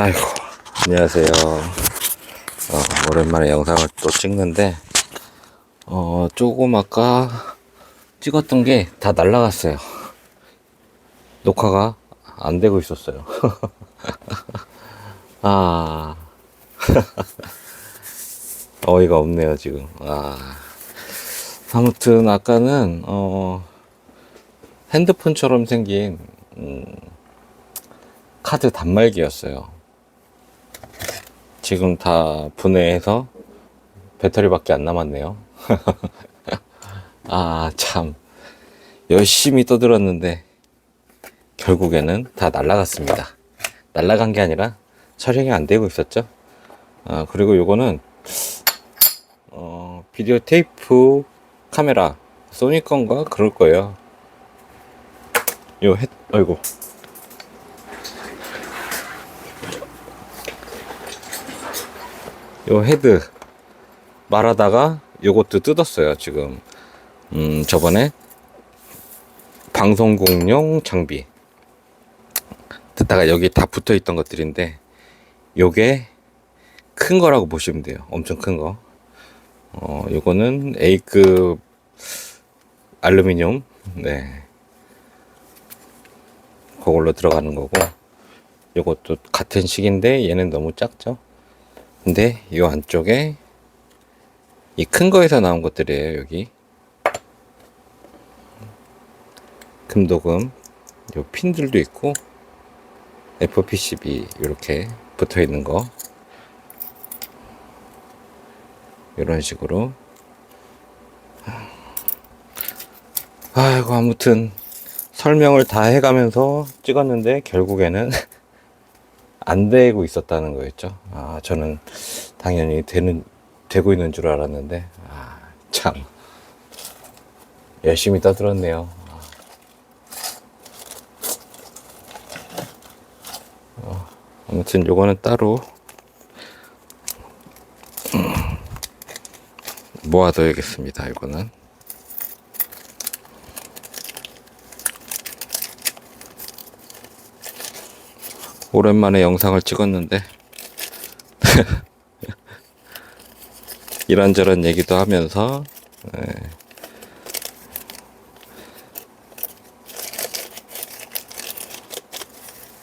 아이고, 안녕하세요. 어, 오랜만에 영상을 또 찍는데, 어, 조금 아까 찍었던 게 다 날라갔어요. 녹화가 안 되고 있었어요. 아, 어이가 없네요, 지금. 아, 아무튼 아까는, 어, 핸드폰처럼 생긴, 음, 카드 단말기였어요. 지금 다 분해해서 배터리밖에 안 남았네요. 아, 참. 열심히 떠들었는데, 결국에는 다 날라갔습니다. 날라간 게 아니라 촬영이 안 되고 있었죠. 아, 그리고 요거는, 어, 비디오 테이프 카메라, 소니 건가? 그럴 거예요. 요 해, 아이고. 요 헤드 말하다가 요것도 뜯었어요 지금. 음 저번에 방송국용 장비. 듣다가 여기 다 붙어 있던 것들인데 요게 큰 거라고 보시면 돼요. 엄청 큰거. 어 요거는 A급 알루미늄. 네. 그걸로 들어가는 거고. 요것도 같은 식인데 얘는 너무 작죠 근데 이 안쪽에 이 큰 거에서 나온 것들이에요 여기. 금도금 요 핀들도 있고 FPCB 이렇게 붙어 있는 거. 이런 식으로. 아이고 아무튼 설명을 다 해가면서 찍었는데 결국에는 안 되고 있었다는 거였죠. 아, 저는 당연히 되는, 되고 있는 줄 알았는데, 아, 참. 열심히 떠들었네요. 어, 아무튼 요거는 따로 음, 모아둬야겠습니다. 이거는. 오랜만에 영상을 찍었는데 이런저런 얘기도 하면서 네.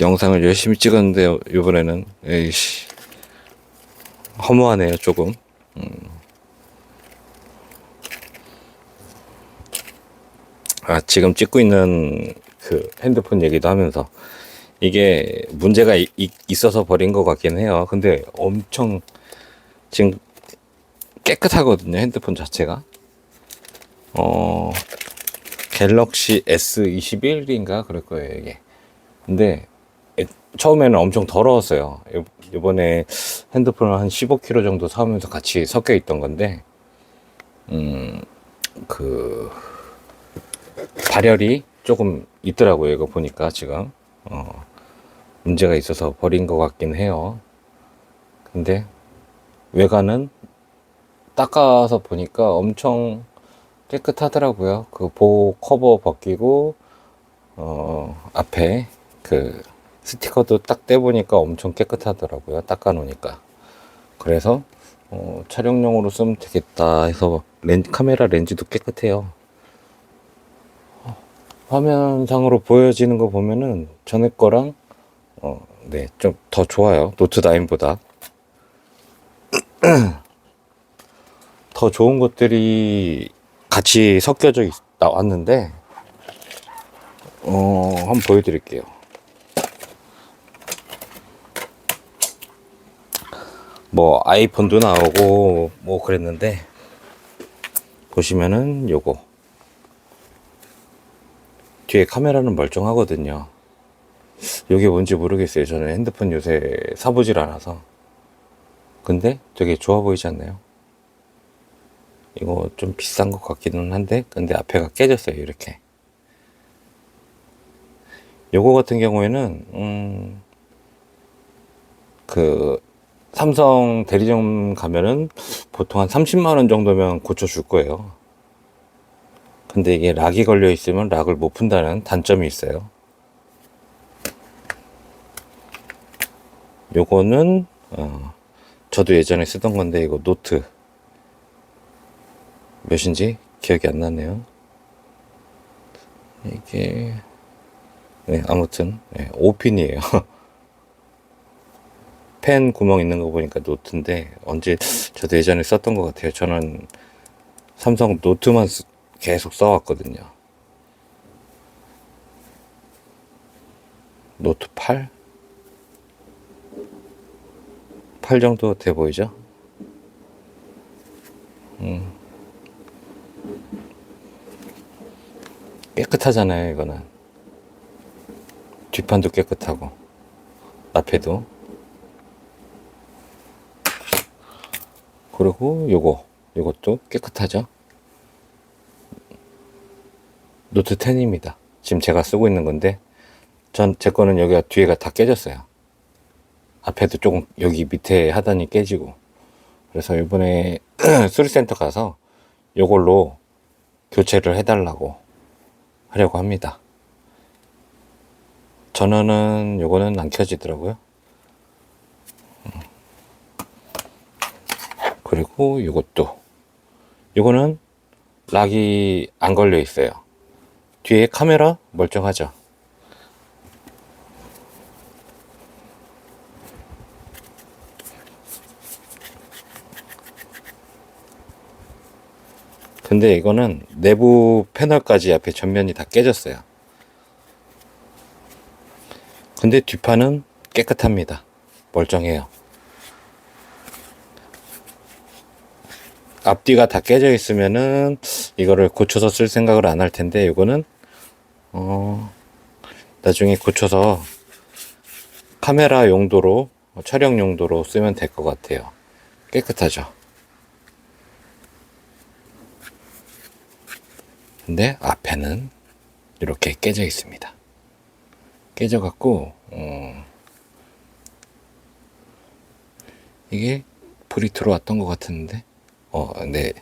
영상을 열심히 찍었는데 요- 이번에는 에이씨 허무하네요 조금 음. 아 지금 찍고 있는 그 핸드폰 얘기도 하면서 이게 문제가 이- 이- 있어서 버린 것 같긴 해요. 근데 엄청 지금 깨끗하거든요. 핸드폰 자체가. 어, 갤럭시 S21인가 그럴 거예요, 이게. 근데 에- 처음에는 엄청 더러웠어요. 요- 요번에 핸드폰을 한 15kg 정도 사오면서 같이 섞여 있던 건데, 음, 그, 발열이 조금 있더라고요. 이거 보니까 지금. 어, 문제가 있어서 버린 것 같긴 해요. 근데 외관은 닦아서 보니까 엄청 깨끗하더라고요. 그 보호 커버 벗기고 어, 앞에 그 스티커도 딱 떼보니까 엄청 깨끗하더라고요. 닦아 놓으니까. 그래서 어, 촬영용으로 쓰면 되겠다 해서 렌, 카메라 렌즈도 깨끗해요. 화면상으로 보여지는 거 보면은 전에 거랑 어, 네, 좀 더 좋아요. 노트 9보다. 더 좋은 것들이 같이 섞여져 있, 나왔는데, 어, 한번 보여드릴게요. 뭐, 아이폰도 나오고, 뭐, 그랬는데, 보시면은 요거. 뒤에 카메라는 멀쩡하거든요. 이게 뭔지 모르겠어요. 저는 핸드폰 요새 사보질 않아서. 근데 되게 좋아 보이지 않나요? 이거 좀 비싼 것 같기는 한데, 근데 앞에가 깨졌어요. 이렇게. 요거 같은 경우에는, 음, 그, 삼성 대리점 가면은 보통 한 30만원 정도면 고쳐줄 거예요. 근데 이게 락이 걸려 있으면 락을 못 푼다는 단점이 있어요. 요거는 어, 저도 예전에 쓰던 건데 이거 노트 몇인지 기억이 안 나네요. 이게 네 아무튼 네, 5핀이에요. 펜 구멍 있는 거 보니까 노트인데 언제 저도 예전에 썼던 것 같아요. 저는 삼성 노트만 쓰- 계속 써왔거든요. 노트 8? 8 정도 돼 보이죠? 음. 깨끗하잖아요, 이거는. 뒷판도 깨끗하고, 앞에도. 그리고 요거, 요것도 깨끗하죠? 노트 10입니다. 지금 제가 쓰고 있는 건데, 전 제 거는 여기가 뒤에가 다 깨졌어요. 앞에도 조금 여기 밑에 하단이 깨지고. 그래서 이번에 수리센터 가서 요걸로 교체를 해달라고 하려고 합니다. 전원은 요거는 안 켜지더라고요. 음. 그리고 요것도 요거는 락이 안 걸려 있어요. 뒤에 카메라 멀쩡하죠. 근데 이거는 내부 패널까지 앞에 전면이 다 깨졌어요. 근데 뒷판은 깨끗합니다. 멀쩡해요. 앞뒤가 다 깨져 있으면은 이거를 고쳐서 쓸 생각을 안 할 텐데 이거는 어 나중에 고쳐서 카메라 용도로 촬영 용도로 쓰면 될 것 같아요. 깨끗하죠. 근데 앞에는 이렇게 깨져 있습니다. 깨져 갖고 어, 이게 불이 들어왔던 것 같은데 어, 네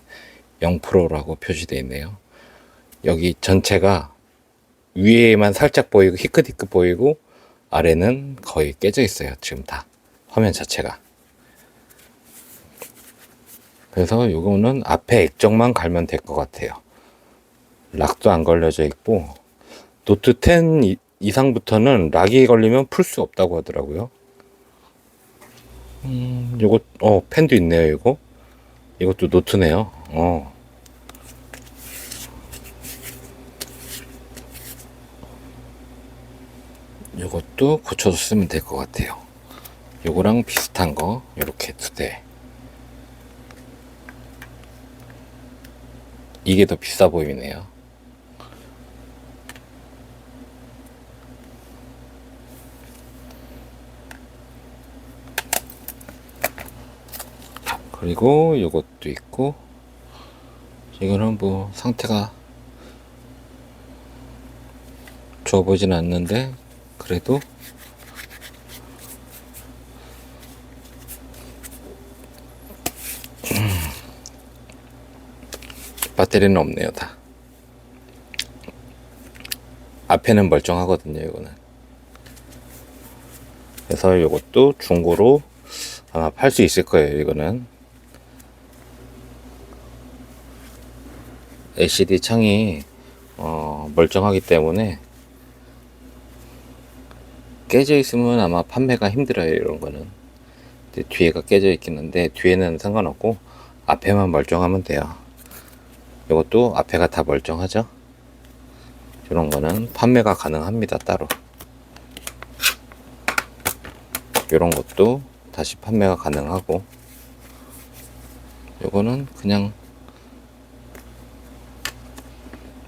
0%라고 표시되어 있네요. 여기 전체가 위에만 살짝 보이고 희끗희끗 보이고 아래는 거의 깨져 있어요. 지금 다 화면 자체가. 그래서 요거는 앞에 액정만 갈면 될 것 같아요. 락도 안 걸려져 있고 노트 10 이- 이상부터는 락이 걸리면 풀 수 없다고 하더라고요. 음, 요거 어 펜도 있네요, 이거. 이것도 노트네요. 어. 요것도 고쳐서 쓰면 될 것 같아요. 요거랑 비슷한 거 요렇게 두 대. 이게 더 비싸 보이네요. 그리고 요것도 있고 이거는 뭐 상태가 좋아 보진 않는데 그래도 음, 배터리는 없네요 다. 앞에는 멀쩡하거든요 이거는. 그래서 이것도 중고로 아마 팔 수 있을 거예요 이거는. LCD 창이 어, 멀쩡하기 때문에 깨져 있으면 아마 판매가 힘들어요 이런 거는. 뒤에가 깨져 있긴 한데 뒤에는 상관없고 앞에만 멀쩡하면 돼요. 이것도 앞에가 다 멀쩡하죠? 이런 거는 판매가 가능합니다 따로. 이런 것도 다시 판매가 가능하고. 요거는 그냥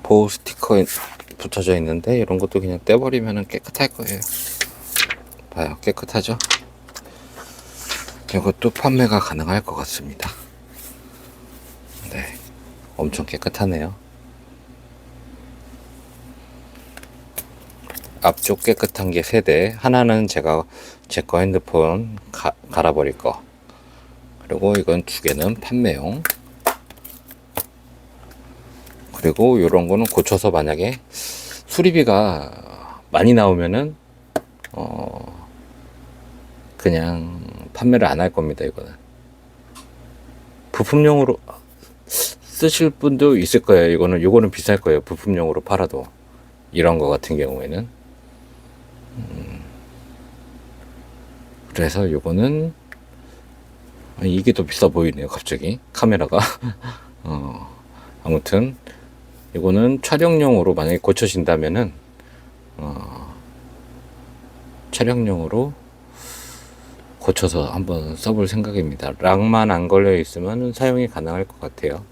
보호 스티커 붙어져 있는데 이런 것도 그냥 떼버리면 깨끗할 거예요 봐요. 깨끗하죠? 이것도 판매가 가능할 것 같습니다. 네. 엄청 깨끗하네요. 앞쪽 깨끗한 게세 대. 하나는 제가 제 거 핸드폰 가, 갈아버릴 거. 그리고 이건 두 개는 판매용. 그리고 이런 거는 고쳐서 만약에 수리비가 많이 나오면은 어 그냥 판매를 안 할 겁니다, 이거는. 부품용으로 쓰실 분도 있을 거예요. 이거는, 이거는 비쌀 거예요. 부품용으로 팔아도. 이런 거 같은 경우에는. 음, 그래서 요거는, 아, 이게 더 비싸 보이네요, 갑자기. 카메라가. 어, 아무튼, 이거는 촬영용으로 만약에 고쳐진다면은, 어, 촬영용으로 고쳐서 한번 써볼 생각입니다. 락만 안 걸려 있으면 사용이 가능할 것 같아요.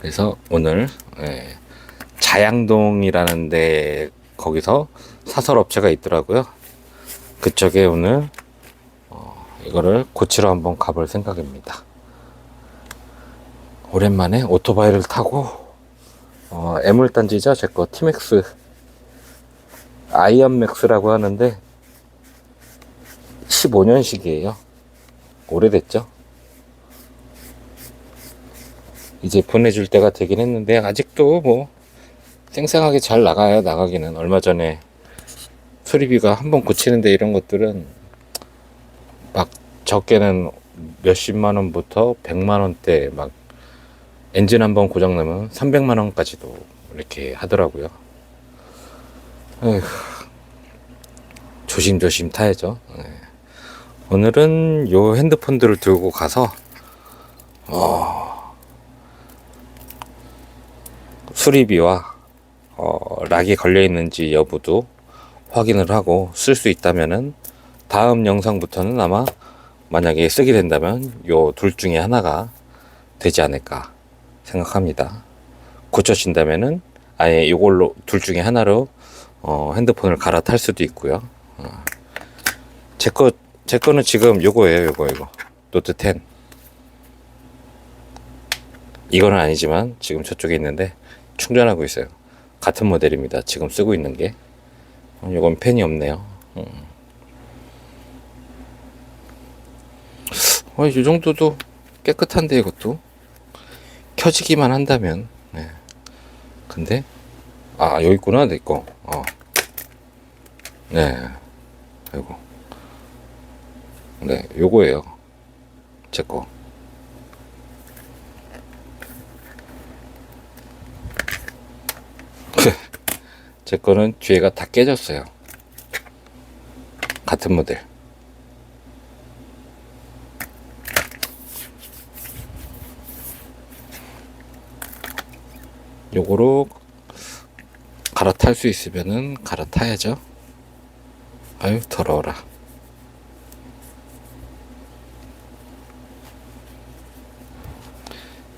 그래서 오늘 예, 자양동이라는 데 거기서 사설 업체가 있더라고요. 그쪽에 오늘 어, 이거를 고치러 한번 가볼 생각입니다. 오랜만에 오토바이를 타고 어, 애물단지죠 제 거 티맥스 아이언맥스라고 하는데 15년식이에요. 오래됐죠? 이제 보내줄 때가 되긴 했는데 아직도 뭐 쌩쌩하게 잘 나가요. 나가기는 얼마 전에 수리비가 한 번 고치는데 이런 것들은 막 적게는 몇십만 원부터 백만 원대 막 엔진 한 번 고장 나면 300만 원까지도 이렇게 하더라고요. 에휴, 조심조심 타야죠. 예. 오늘은 요 핸드폰들을 들고 가서 어, 수리비와 어, 락이 걸려 있는지 여부도 확인을 하고 쓸 수 있다면은 다음 영상부터는 아마 만약에 쓰게 된다면 요 둘 중에 하나가 되지 않을까 생각합니다. 고쳐진다면은 아예 이걸로 둘 중에 하나로 어, 핸드폰을 갈아탈 수도 있고요. 어. 제 거, 제 거는 지금 요거예요, 요거, 이거. 노트 10. 이거는 아니지만 지금 저쪽에 있는데 충전하고 있어요. 같은 모델입니다. 지금 쓰고 있는 게. 어, 요건 펜이 없네요. 음. 어, 이 정도도 깨끗한데 이것도 켜지기만 한다면. 네. 근데 아 여기 있구나 내 거. 어. 네. 아이고. 네, 요거예요. 제 거. 제 거는 뒤에가 다 깨졌어요. 같은 모델. 요거로 갈아탈 수 있으면은 갈아타야죠. 아유 더러워라.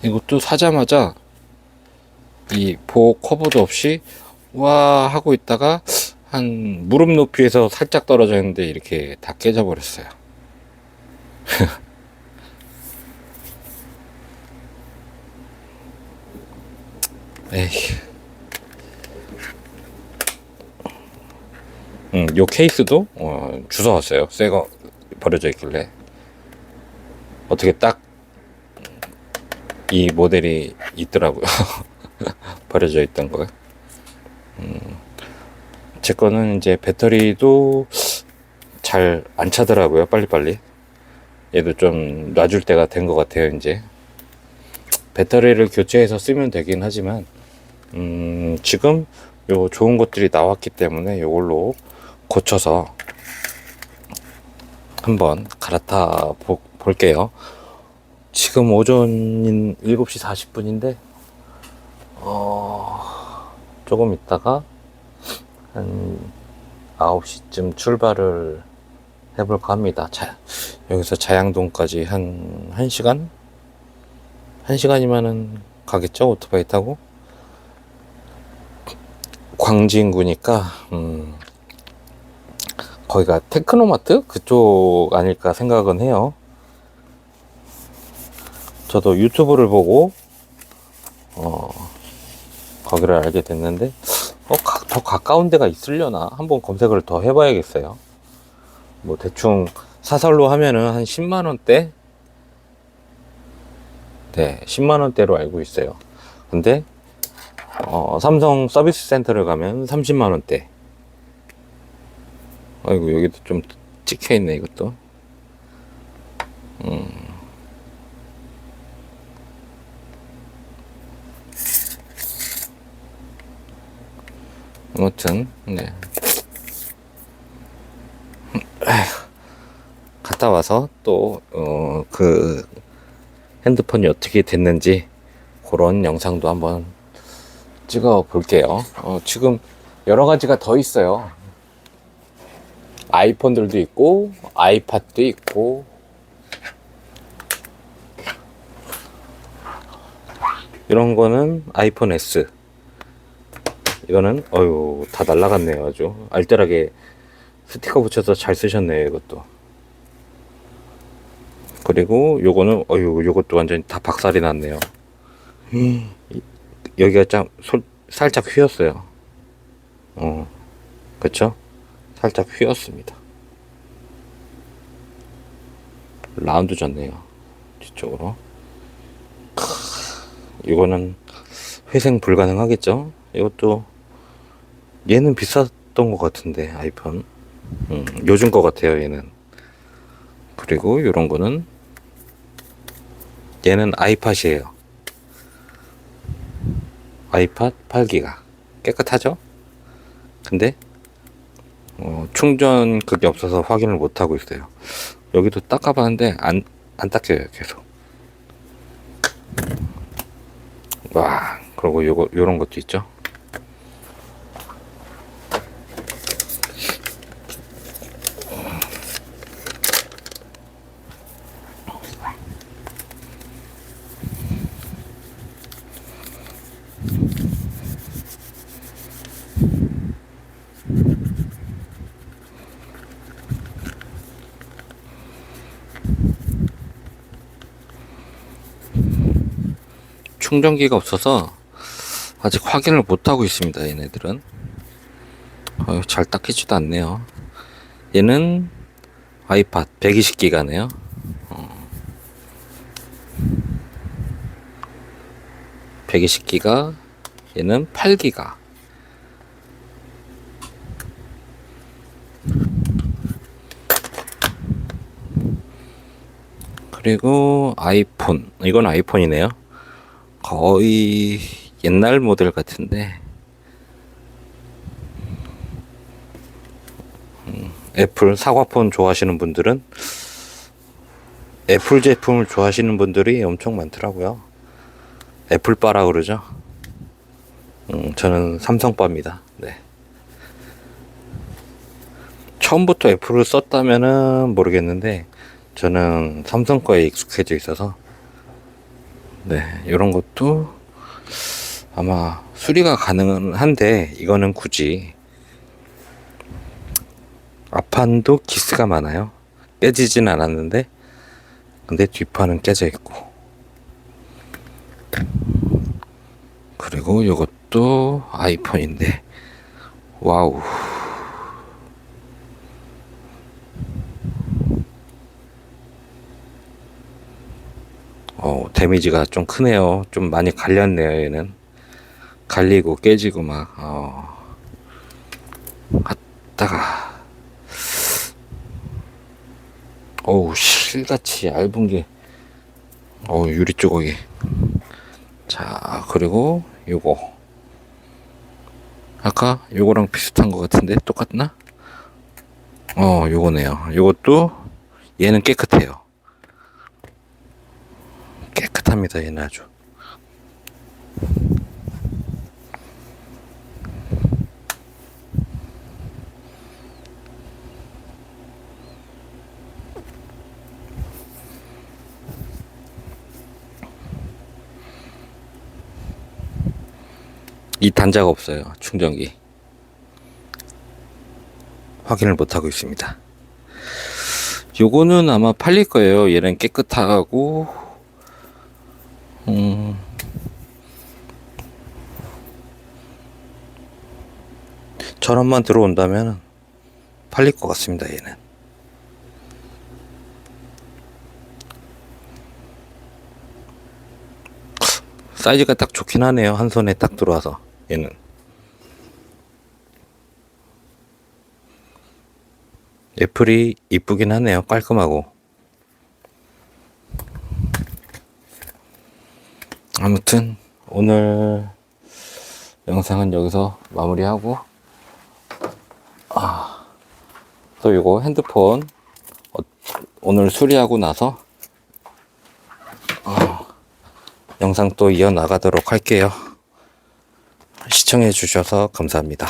이것도 사자마자 이 보호 커버도 없이 와 하고 있다가 한 무릎 높이에서 살짝 떨어져 있는데 이렇게 다 깨져 버렸어요. 에이. 음, 요 케이스도 어, 주워 왔어요. 새거 버려져 있길래 어떻게 딱 이 모델이 있더라고요. 버려져 있던 거. 음, 제 거는 이제 배터리도 잘 안 차더라고요. 빨리빨리. 얘도 좀 놔줄 때가 된 것 같아요. 이제 배터리를 교체해서 쓰면 되긴 하지만 음, 지금 요 좋은 것들이 나왔기 때문에 요걸로 고쳐서 한번 갈아타 보, 볼게요. 지금 오전인 7시 40분인데, 어, 조금 있다가 한 9시쯤 출발을 해볼까 합니다. 자, 여기서 자양동까지 한 1시간? 1시간이면은 가겠죠? 오토바이 타고? 광진구니까, 음, 거기가 테크노마트 그쪽 아닐까 생각은 해요. 저도 유튜브를 보고 어 거기를 알게 됐는데 어, 가, 더 가까운 데가 있으려나 한번 검색을 더 해봐야겠어요. 뭐 대충 사설로 하면은 한 10만 원대, 네 10만 원대로 알고 있어요. 근데 어, 삼성 서비스 센터를 가면 30만 원대. 아이고 여기도 좀 찍혀 있네 이것도. 아무튼 네. 갔다 와서 또 어 그 핸드폰이 어떻게 됐는지 그런 영상도 한번 찍어 볼게요. 어, 지금 여러 가지가 더 있어요. 아이폰들도 있고 아이팟도 있고 이런 거는 아이폰 S 이거는 어유 다 날라갔네요 아주. 알뜰하게 스티커 붙여서 잘 쓰셨네요 이것도. 그리고 요거는 어유 요것도 완전히 다 박살이 났네요. 이- 여기가 좀 솔- 살짝 휘었어요. 어. 그쵸? 살짝 휘었습니다. 라운드 졌네요 뒤쪽으로. 크, 이거는 회생 불가능하겠죠? 이것도 얘는 비쌌던 것 같은데 아이폰. 음, 요즘 것 같아요 얘는. 그리고 요런 거는 얘는 아이팟이에요. 아이팟 8기가. 깨끗하죠? 근데 어, 충전 그게 없어서 확인을 못 하고 있어요. 여기도 닦아봤는데 안, 안 닦여요 계속. 와 그리고 요거 요런 것도 있죠 충전기가 없어서 아직 확인을 못 하고 있습니다. 얘네들은 어휴, 잘 닦이지도 않네요. 얘는 아이팟 120기가네요. 어. 120기가 얘는 8기가 그리고 아이폰 이건 아이폰이네요. 거의 옛날 모델 같은데 음, 애플 사과폰 좋아하시는 분들은 애플 제품을 좋아하시는 분들이 엄청 많더라고요. 애플바라 그러죠. 음, 저는 삼성바입니다. 네. 처음부터 애플을 썼다면은 모르겠는데 저는 삼성 거에 익숙해져 있어서 네, 이런 것도 아마 수리가 가능은 한데 이거는 굳이 앞판도 기스가 많아요. 깨지진 않았는데 근데 뒷판은 깨져 있고. 그리고 이것도 아이폰인데. 와우 어, 데미지가 좀 크네요. 좀 많이 갈렸네요, 얘는. 갈리고 깨지고 막, 어. 갔다가. 어우, 실같이 얇은 게. 어우, 유리 조각이. 자, 그리고 요거. 아까 요거랑 비슷한 것 같은데 똑같나? 어, 요거네요. 요것도 얘는 깨끗해요. 깨끗합니다 얘는 아주. 이 단자가 없어요 충전기. 확인을 못하고 있습니다. 요거는 아마 팔릴 거예요. 얘는 깨끗하고 음. 저런만 들어온다면 팔릴 것 같습니다, 얘는. 사이즈가 딱 좋긴 하네요. 한 손에 딱 들어와서, 얘는. 애플이 이쁘긴 하네요. 깔끔하고. 아무튼 오늘 영상은 여기서 마무리하고 아, 또 이거 핸드폰 어, 오늘 수리하고 나서 어, 영상 또 이어 나가도록 할게요. 시청해 주셔서 감사합니다.